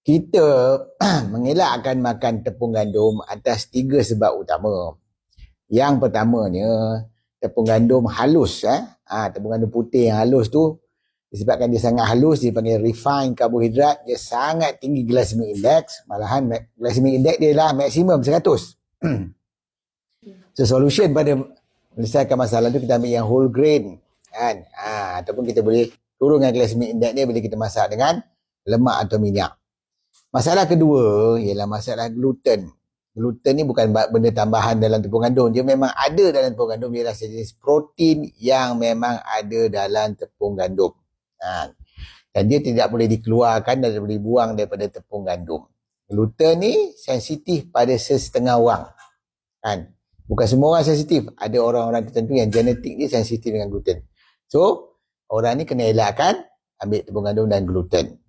kita mengelakkan makan tepung gandum atas tiga sebab utama. Yang pertamanya, tepung gandum halus. Eh? Ha, tepung gandum putih yang halus tu, disebabkan dia sangat halus, dia panggil refined karbohidrat, dia sangat tinggi glycemic index. Malahan glycemic index dia lah maksimum 100. so, solution pada menyelesaikan masalah tu, kita ambil yang whole grain. Kan? Ha, ataupun kita boleh turunkan glycemic index dia bila kita masak dengan lemak atau minyak. Masalah kedua ialah masalah gluten. Gluten ni bukan benda tambahan dalam tepung gandum. Dia memang ada dalam tepung gandum. Ialah sejenis protein yang memang ada dalam tepung gandum. Ha. Dan dia tidak boleh dikeluarkan dan boleh buang daripada tepung gandum. Gluten ni sensitif pada sesetengah orang. Kan? Bukan semua orang sensitif. Ada orang-orang tertentu yang genetik dia sensitif dengan gluten. So, orang ni kena elakkan ambil tepung gandum dan gluten.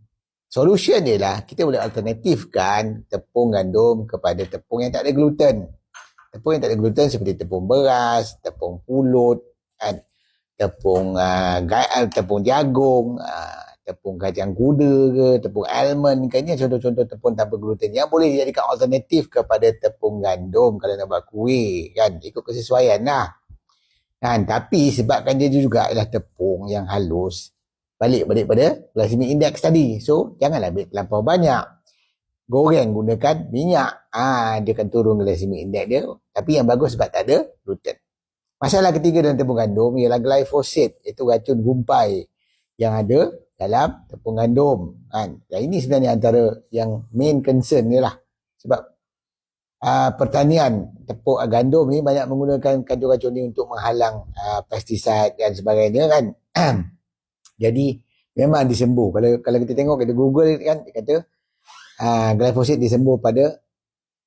Solution dia lah, kita boleh alternatifkan tepung gandum kepada tepung yang tak ada gluten. Tepung yang tak ada gluten seperti tepung beras, tepung pulut, kan? tepung uh, tepung jagung, uh, tepung kacang kuda ke, tepung almond ke, ini contoh-contoh tepung tanpa gluten yang boleh dijadikan alternatif kepada tepung gandum kalau nak buat kuih, kan? Ikut kesesuaian lah. Kan? Tapi sebabkan dia juga adalah tepung yang halus, balik balik pada glycemic index tadi. So, janganlah ambil terlampau banyak. Goreng gunakan minyak. Ah, dia akan turun glycemic index dia. Tapi yang bagus sebab tak ada gluten. Masalah ketiga dalam tepung gandum ialah glyphosate. Itu racun gumpai yang ada dalam tepung gandum. Kan? Dan ini sebenarnya antara yang main concern ni lah. Sebab uh, pertanian tepung uh, gandum ni banyak menggunakan kacun-kacun ni untuk menghalang uh, pesticide dan sebagainya kan. Jadi memang disembuh. Kalau kalau kita tengok kita Google kan dia kata uh, glyphosate disembuh pada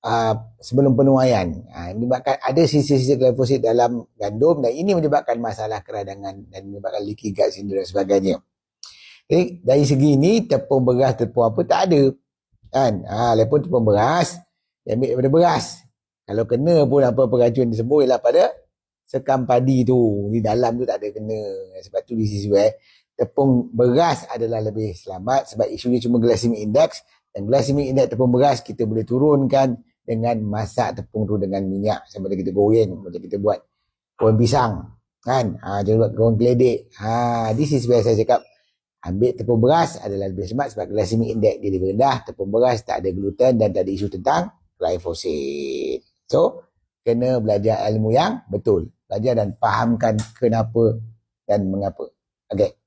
uh, sebelum penuaian. Uh, menyebabkan ada sisa-sisa glyphosate dalam gandum dan ini menyebabkan masalah keradangan dan menyebabkan leaky gut syndrome dan sebagainya. Jadi dari segi ini tepung beras tepung apa tak ada. Kan? Ha, uh, tepung beras dia ambil daripada beras. Kalau kena pun apa-apa racun disembuh ialah pada sekam padi tu. Di dalam tu tak ada kena. Sebab tu di sisi where tepung beras adalah lebih selamat sebab isunya cuma glycemic index. Dan glycemic index tepung beras kita boleh turunkan dengan masak tepung tu dengan minyak sampai kita goreng macam kita buat kuah pisang kan? Ha, jangan buat goreng geledek. Ha, this is where saya cakap ambil tepung beras adalah lebih selamat sebab glycemic index dia lebih rendah tepung beras tak ada gluten dan tak ada isu tentang glyphosate. So kena belajar ilmu yang betul. Belajar dan fahamkan kenapa dan mengapa. Okay